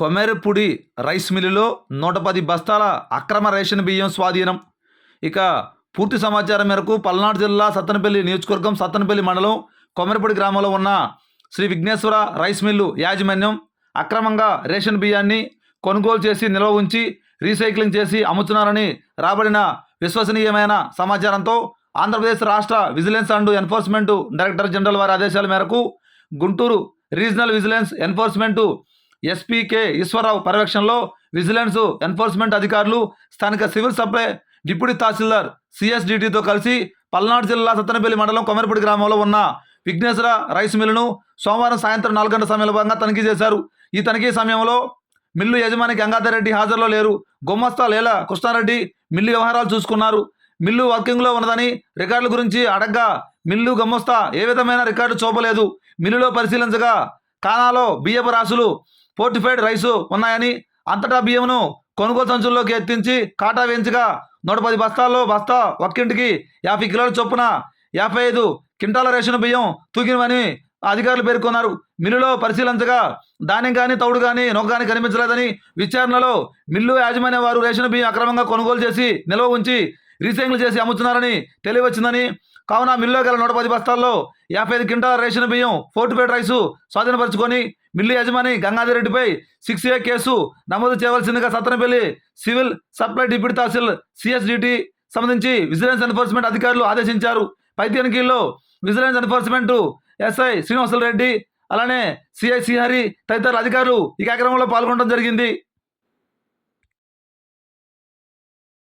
కొమెరపుడి rice మిల్లులో నూట పది బస్తాల అక్రమ రేషన్ బియ్యం స్వాధీనం. ఇక పూర్తి సమాచారం మేరకు పల్నాడు జిల్లా సత్తనపల్లి నియోజకవర్గం సత్తనపల్లి మండలం కొమరపూడి గ్రామంలో ఉన్న శ్రీ విఘ్నేశ్వర రైస్ మిల్లు యాజమాన్యం అక్రమంగా రేషన్ బియ్యాన్ని కొనుగోలు చేసి నిల్వ ఉంచి రీసైక్లింగ్ చేసి అమ్ముతున్నారని రాబడిన విశ్వసనీయమైన సమాచారంతో ఆంధ్రప్రదేశ్ రాష్ట్ర vigilance and enforcement director general వారి ఆదేశాల మేరకు Guntur regional vigilance enforcement S P K Eswara Rao పర్యవేక్షణలో విజిలెన్స్ ఎన్ఫోర్స్మెంట్ అధికారులు స్థానిక సివిల్ సప్లై డిప్యూటీ తహసీల్దార్ సిఎస్డిటితో కలిసి పల్నాడు జిల్లా సత్తనపల్లి మండలం కొమరపూడి గ్రామంలో ఉన్న విఘ్నేశ్వర రైస్ మిల్లును సోమవారం సాయంత్రం నాలుగు గంటల సమయంలో భాగంగా తనిఖీ చేశారు. ఈ తనిఖీ సమయంలో మిల్లు యజమాని గంగాధర్ రెడ్డి హాజరులో లేరు. గుమ్మస్తా లేల కృష్ణారెడ్డి మిల్లు వ్యవహారాలు చూసుకున్నారు. మిల్లు వర్కింగ్లో ఉన్నదని రికార్డుల గురించి అడగ్గా మిల్లు గమ్మస్తా ఏ విధమైన రికార్డు చూపలేదు. మిల్లులో పరిశీలించగా కానాలో బియ్యపు రాసులు ఫోర్టిఫైడ్ రైసు ఉన్నాయని అంతటా బియ్యమును కొనుగోలు సంచుల్లోకి ఎత్తించి కాటా వేయించగా నూట పది బస్తాల్లో బస్తా ఒక్కింటికి యాభై కిలోల చొప్పున యాభై ఐదు కింటాల రేషన్ బియ్యం తూగినవని అధికారులు పేర్కొన్నారు. మిల్లులో పరిశీలించగా ధాన్యం కానీ తౌడు కానీ నొక్క కానీ కనిపించలేదని విచారణలో మిల్లు యాజమాన్య వారు రేషన్ బియ్యం అక్రమంగా కొనుగోలు చేసి నిల్వ ఉంచి రీసైకిల్ చేసి అమ్ముతున్నారని తెలియవచ్చిందని కావున మిల్లులో గల నూట పది బస్తాల్లో యాభై ఐదు క్వింటాల రేషన్ బియ్యం ఫోర్టిఫైడ్ రైసు స్వాధీనపరుచుకొని మిల్లు యజమాని గంగాధర్ రెడ్డిపై సిక్స్ ఏ కేసు నమోదు చేయవలసిందిగా Sattenapalli civil supply deputy tahsil CSDT సంబంధించి విజిలెన్స్ ఎన్ఫోర్స్మెంట్ అధికారులు ఆదేశించారు. పై తనిఖీల్లో vigilance enforcement SI Srinivasulu Reddy అలానే సిఐ శ్రీహరి తదితర అధికారులు ఈ కార్యక్రమంలో పాల్గొనడం జరిగింది.